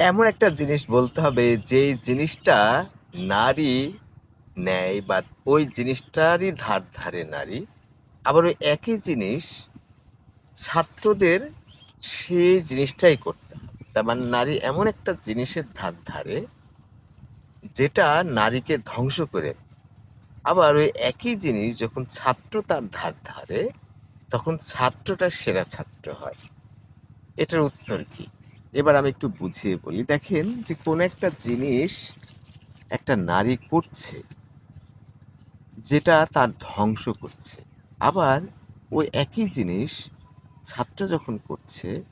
এমন একটা জিনিস বলতে হবে যে জিনিসটা নারী নেয় বা ওই জিনিসটারই ধার ধারে নারী। আবার ওই একই জিনিস ছাত্রদের সেই জিনিসটাই করতে হবে। তার মানে নারী এমন একটা জিনিসের ধার ধারে, যেটা নারীকে ধ্বংস করে আবার ওই একই জিনিস যখন ছাত্র তার ধার ধারে, তখন ছাত্রটা সেরা ছাত্র হয়। এটার উত্তর কি? এবার আমি একটু বুঝিয়ে বলি। দেখেন যে কোন একটা জিনিস একটা নারী করছে, যেটা তার ধ্বংস করছে। আবার ওই একই জিনিস ছাত্র যখন করছে,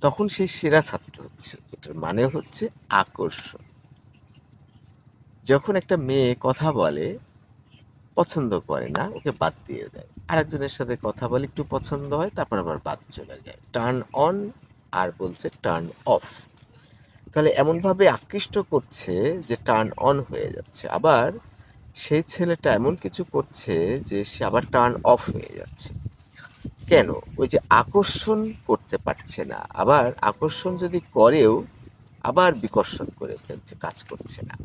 তখন সে সেরা ছাত্র হচ্ছে। এটার মানে হচ্ছে আকর্ষণ। যখন একটা মেয়ে কথা বলে, পছন্দ করে না, ওকে বাদ দিয়ে দেয়। আরেকজনের সাথে কথা বলে একটু পছন্দ হয়, তারপর আবার বাদ চলে যায়। টার্ন অন আর বলছে টার্ন অফ তাহলে এমনভাবে আকৃষ্ট করছে যে টার্ন অন হয়ে যাচ্ছে। আবার সেই ছেলেটা এমন কিছু করছে যে সে আবার টার্ন অফ হয়ে যাচ্ছে। কেন? ওই যে আকর্ষণ করতে পারছে না। আবার আকর্ষণ যদি করেও আবার বিকর্ষণ করে ফেলছে, কাজ করছে না।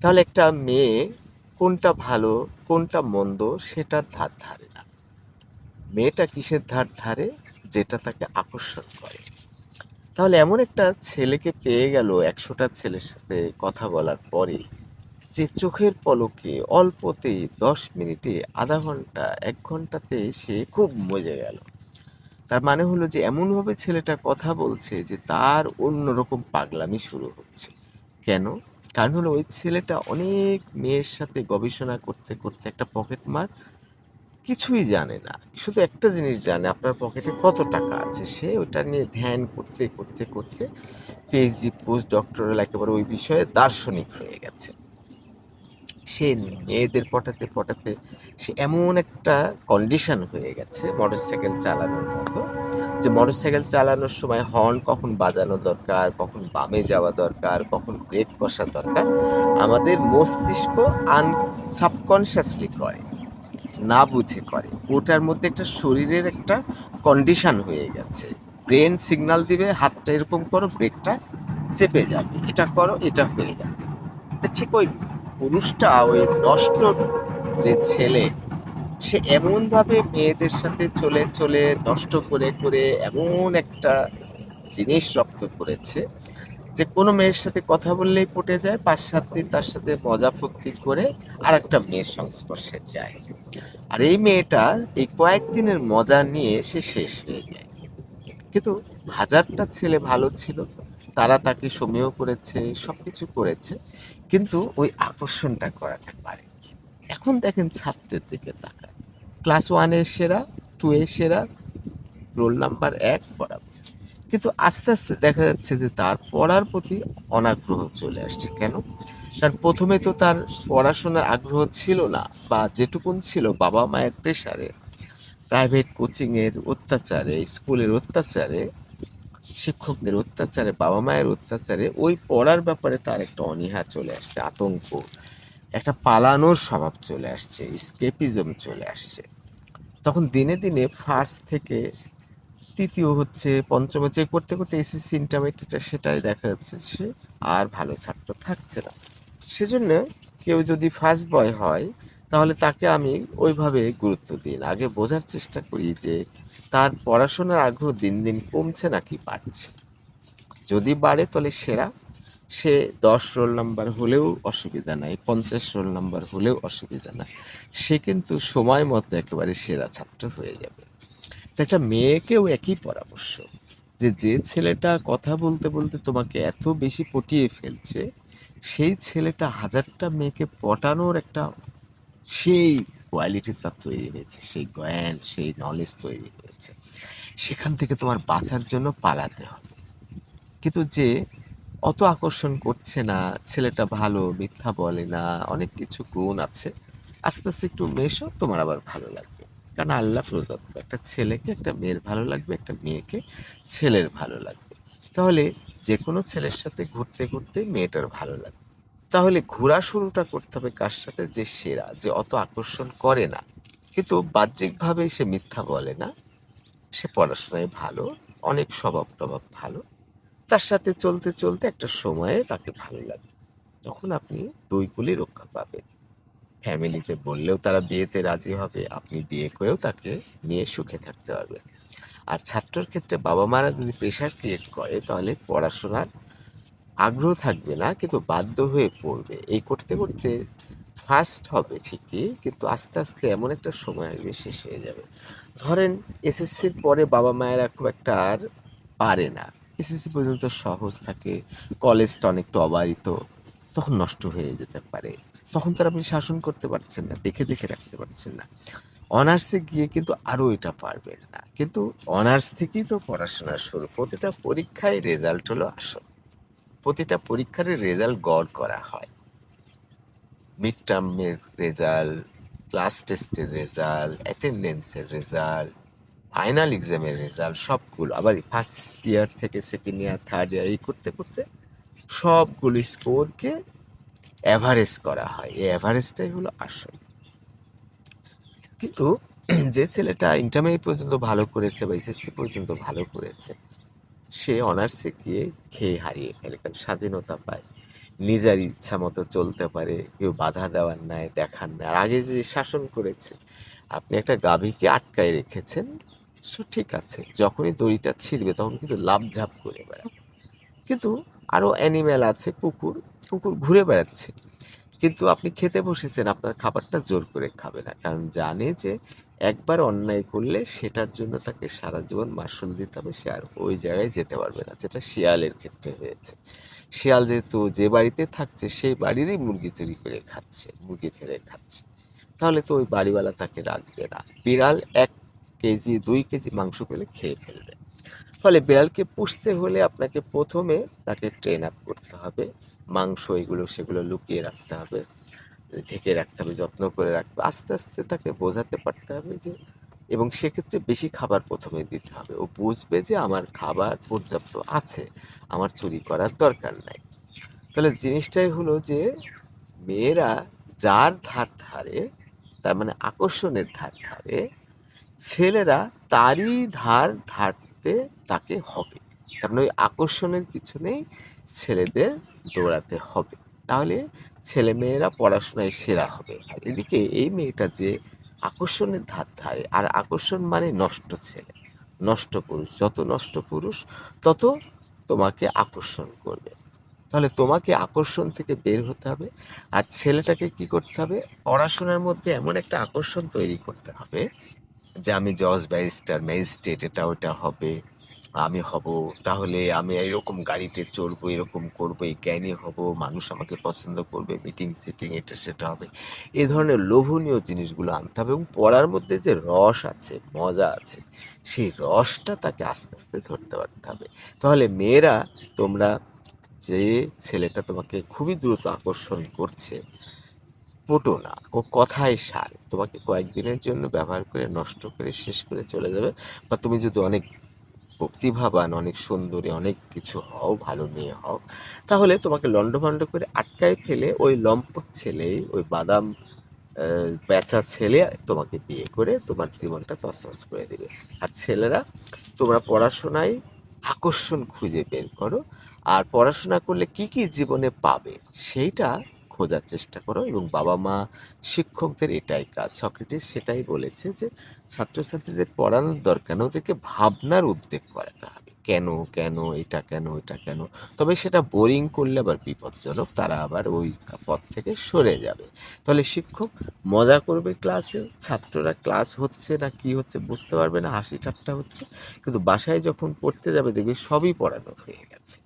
তাহলে একটা মেয়ে কোনটা ভালো, কোনটা মন্দ সেটার ধার ধারে না। মেয়েটা কিসের ধার ধারে? যেটা তাকে আকর্ষণ করে। তাহলে এমন একটা ছেলেকে পেয়ে গেল একশোটা ছেলের সাথে কথা বলার পরে যে চোখের পলকে অল্পতেই দশ মিনিটে আধা ঘণ্টা, এক ঘন্টাতে সে খুব মজে গেল। তার মানে হলো যে এমনভাবে ছেলেটা কথা বলছে যে তার অন্যরকম পাগলামি শুরু হচ্ছে। কেন? কারণ হলো ওই ছেলেটা অনেক মেয়ের সাথে গবেষণা করতে করতে একটা পকেট মার কিছুই জানে না। শুধু একটা জিনিস জানে, আপনার পকেটে কত টাকা আছে? সে ওটা নিয়ে ধ্যান করতে করতে করতে পিএইচডি পোস্ট ডক্টরাল একেবারে ওই বিষয়ে দার্শনিক হয়ে গেছে। সে মেয়েদের পটাতে পটাতে সে এমন একটা কন্ডিশন হয়ে গেছে মোটরসাইকেল চালানোর মতো যে মোটরসাইকেল চালানোর সময় হর্ন কখন বাজানো দরকার, কখন বামে যাওয়া দরকার, কখন ব্রেক কষা দরকার, আমাদের মস্তিষ্ক আন সাবকনশিয়াসলি করে। না বুঝে করে। ওটার মধ্যে একটা শরীরের একটা কন্ডিশন হয়ে গেছে। ব্রেন সিগন্যাল দিবে, হাতটা এরকম করো ব্রেকটা চেপে যাবে। এটা করো, এটা হয়ে যাবে। ঠিক ওই পুরুষটা, ওই নষ্ট যে ছেলে, সে এমনভাবে মেয়েদের সাথে চলে চলে নষ্ট করে করে এমন একটা জিনিস রপ্ত করেছে যে কোনো মেয়ের সাথে কথা বললেই পটে যায়, পাঁচ সাত দিন তার সাথে মজা ফুর্তি করে আর একটা মেয়ের সংস্পর্শে যায়। আর এই মেয়েটা এই কয়েকদিনের মজা নিয়ে সে শেষ হয়ে যায়। কিন্তু হাজারটা ছেলে ভালো ছিল, তারা তাকে সমীহ করেছে সব কিছু করেছে, কিন্তু ওই আকর্ষণটা করাতে পারে এখন দেখেন ছাত্রের দিকে তাকায় ক্লাস ওয়ানের সেরা, টু এর সেরা, রোল নাম্বার এক বরাবর। কিন্তু আস্তে আস্তে দেখা যাচ্ছে যে তার পড়ার প্রতি অনাগ্রহ চলে আসছে। কেন? কারণ প্রথমে তো তার পড়াশোনার আগ্রহ ছিল না বা যেটুকুন ছিল বাবা মায়ের প্রেশারে প্রাইভেট কোচিংয়ের অত্যাচারে, স্কুলের অত্যাচারে, শিক্ষকদের অত্যাচারে, বাবা মায়ের অত্যাচারে ওই পড়ার ব্যাপারে তার একটা অনীহা চলে আসছে, আতঙ্ক। একটা পালানোর স্বভাব চলে আসছে স্কেপিজম চলে আসছে। তখন দিনে দিনে ফার্স্ট থেকে তৃতীয় হচ্ছে পঞ্চম এই করতে করতে এসএসসি ইন্টারমিডিয়েট সেটাই দেখা যাচ্ছে সে আর ভালো ছাত্র থাকছে না। সেজন্য কেউ যদি ফার্স্ট বয় হয়, তাহলে তাকে আমি ওইভাবে গুরুত্ব দিই না। আগে বোঝার চেষ্টা করি যে তার পড়াশোনার আগ্রহ দিন দিন কমছে নাকি বাড়ছে। যদি বাড়ে তাহলে সেরা। সে দশ রোল নাম্বার হলেও অসুবিধা নাই, পঞ্চাশ রোল নাম্বার হলেও অসুবিধা নাই। সে কিন্তু সময় মতো একেবারে সেরা ছাত্র হয়ে যাবে। একটা মেয়েকেও একই পরামর্শ, যে যে ছেলেটা কথা বলতে বলতে তোমাকে এত বেশি পটিয়ে ফেলছে, সেই ছেলেটা হাজারটা মেয়েকে পটানোর একটা সেই কোয়ালিটি তার তৈরি হয়েছে, সেই জ্ঞান, সেই নলেজ তৈরি হয়েছে। সেখান থেকে তোমার বাঁচার জন্য পালাতে হবে। কিন্তু যে অত আকর্ষণ করছে না, ছেলেটা ভালো, মিথ্যা বলে না, অনেক কিছু গুণ আছে, আস্তে আস্তে একটু মেশো, তোমার আবার ভালো লাগবে। কারণ আল্লাহ প্রদত্ত একটা ছেলেকে একটা মেয়ের ভালো লাগবে, একটা মেয়েকে ছেলের ভালো লাগবে। তাহলে যে কোনো ছেলের সাথে ঘুরতে ঘুরতে মেয়েটার ভালো লাগবে। তাহলে ঘোরা শুরুটা করতে হবে কার সাথে? যে সেরা, যে অত আকর্ষণ করে না। কিন্তু বাহ্যিকভাবে সে মিথ্যা বলে না। সে পড়াশোনায় ভালো, অনেক স্বভাব টভাব ভালো। তার সাথে চলতে চলতে একটা সময়ে তাকে ভালো লাগবে। তখন আপনি দুই রক্ষা পাবেন। ফ্যামিলিতে বললেও তারা বিয়েতে রাজি হবে, আপনি বিয়ে করেও তাকে নিয়ে সুখে থাকতে পারবেন। আর ছাত্রর ক্ষেত্রে বাবা মারা যদি প্রেশার ক্রিয়েট করে, তাহলে পড়াশোনার আগ্রহ থাকবে না, কিন্তু বাধ্য হয়ে পড়বে। এই করতে করতে ফার্স্ট হবে ঠিকই, কিন্তু আস্তে আস্তে এমন একটা সময় আসবে, শেষ হয়ে যাবে। ধরেন এসএসসির পরে বাবা মায়েরা খুব একটা আর পারে না। এসএসসি পর্যন্ত সহজ থাকে কলেজটা অনেকটা অবারিত, তখন নষ্ট হয়ে যেতে পারে। তখন তারা আপনি শাসন করতে পারছেন না, দেখে দেখে রাখতে পারছেন না। অনার্সে গিয়ে কিন্তু আরও এটা পারবেন না। কিন্তু অনার্স থেকেই তো পড়াশোনা শুরু, প্রতিটা পরীক্ষায় রেজাল্ট হলো আসল। প্রতিটা পরীক্ষার রেজাল্ট গড় করা হয়। মিড টার্মের রেজাল্ট ক্লাস টেস্টের রেজাল্ট অ্যাটেন্ডেন্সের রেজাল্ট ফাইনাল এক্সামের রেজাল্ট সবগুলো। আবার ফার্স্ট ইয়ার থেকে সেকেন্ড ইয়ার থার্ড ইয়ার এই করতে করতে সবগুলো স্কোরকে অ্যাভারেজ করা হয়। এই অ্যাভারেজটাই হলো আসল। কিন্তু যে ছেলেটা ইন্টারমিডিয়েট পর্যন্ত ভালো করেছে বা এসএসসি পর্যন্ত ভালো করেছে, সে অনার্সে গিয়ে খেয়ে হারিয়ে ফেলে। কারণ স্বাধীনতা পায়, নিজের ইচ্ছা মতো চলতে পারে, কেউ বাধা দেওয়ার নাই, দেখার নাই। আর আগে যে শাসন করেছে, আপনি একটা গাভীকে আটকায় রেখেছেন, সো ঠিক আছে, যখনই দড়িটা ছিঁড়বে তখন কিন্তু লাভঝাপ করে বেড়াবে কিন্তু আরও অ্যানিম্যাল আছে, কুকুর কুকুর ঘুরে বেড়াচ্ছে। কিন্তু আপনি খেতে বসেছেন, আপনার খাবারটা জোর করে খাবে না। কারণ জানে যে একবার অন্যায় করলে সেটার জন্য তাকে সারা জীবন মাসুল দিতে হবে, সে আর ওই জায়গায় যেতে পারবে না, যেটা শিয়ালের ক্ষেত্রে হয়েছে। শিয়াল যেহেতু যে বাড়িতে থাকছে, সেই বাড়িরই মুরগি চুরি করে খাচ্ছে, মুরগি ফেলে খাচ্ছে। তাহলে তো ওই বাড়িওয়ালা তাকে রাখবে না। বিড়াল এক কেজি, দুই কেজি মাংস পেলে খেয়ে ফেলবে। ফলে বিড়ালকে পুষতে হলে আপনাকে প্রথমে তাকে ট্রেন আপ করতে হবে। মাংস এগুলো, সেগুলো লুকিয়ে রাখতে হবে, ঢেকে রাখতে হবে, যত্ন করে রাখবে। আস্তে আস্তে তাকে বোঝাতে পারতে হবে যে, এবং সেক্ষেত্রে বেশি খাবার প্রথমে দিতে হবে। ও বুঝবে যে আমার খাবার পর্যাপ্ত আছে, আমার চুরি করার দরকার নাই। তাহলে জিনিসটাই হলো যে, মেয়েরা যার ধার ধারে, তার মানে আকর্ষণের ধার ধারে, ছেলেরা তারই ধার ধারতে তাকে হবে। কারণ ওই আকর্ষণের পিছনেই ছেলেদের দৌড়াতে হবে। তাহলে ছেলে মেয়েরা পড়াশোনায় সেরা হবে। আর এদিকে এই মেয়েটা যে আকর্ষণের ধার ধারে, আর আকর্ষণ মানে নষ্ট ছেলে। নষ্ট পুরুষ, যত নষ্ট পুরুষ, তত তোমাকে আকর্ষণ করবে। তাহলে তোমাকে আকর্ষণ থেকে বের হতে হবে। আর ছেলেটাকে কি করতে হবে? পড়াশোনার মধ্যে এমন একটা আকর্ষণ তৈরি করতে হবে যে আমি জজ ব্যারিস্টার, ম্যাজিস্ট্রেট, এটা, ওটা হবে, আমি হব, তাহলে আমি এরকম গাড়িতে চড়বো, এরকম করব, এই জ্ঞানী হব, মানুষ আমাকে পছন্দ করবে মিটিং সিটিং এটা, সেটা হবে। এ ধরনের লোভনীয় জিনিসগুলো আনতে হবে এবং পড়ার মধ্যে যে রস আছে, মজা আছে, সেই রসটা তাকে আস্তে আস্তে ধরতে পারতে হবে। তাহলে মেয়েরা, তোমরা যে ছেলেটা তোমাকে খুবই দ্রুত আকর্ষণ করছে পটো না, ও কথায় সার। তোমাকে কয়েকদিনের জন্য ব্যবহার করে নষ্ট করে শেষ করে চলে যাবে। বা তুমি যদি অনেক প্রতিভাবান অনেক সুন্দরী, অনেক কিছু হও, ভালো মেয়ে হও, তাহলে তোমাকে লন্ডভন্ড করে আটকায় ফেলে ওই লম্পট ছেলে, ওই বাদাম বেচা ছেলে তোমাকে বিয়ে করে তোমার জীবনটা তছনছ করে দেবে। আর ছেলেরা, তোমরা পড়াশোনায় আকর্ষণ খুঁজে বের করো। আর পড়াশোনা করলে কি কি জীবনে পাবে, সেইটা খোঁজার চেষ্টা করো এবং বাবা মা শিক্ষকদের এটাই কাজ। সক্রেটিস সেটাই বলেছে যে ছাত্রছাত্রীদের পড়ানোর দরকার ওদেরকে ভাবনার উদ্বেগ করাতে হবে। কেন কেন, এটা কেন এটা কেন? তবে সেটা বোরিং করলে আবার বিপজ্জনক, তারা আবার ওই পথ থেকে সরে যাবে। তাহলে শিক্ষক মজা করবে ক্লাসে? ছাত্ররা ক্লাস হচ্ছে না কি হচ্ছে বুঝতে পারবে না, হাসি ঠাট্টা হচ্ছে। কিন্তু বাসায় যখন পড়তে যাবে দেখবে সবই পড়ানো হয়ে গেছে।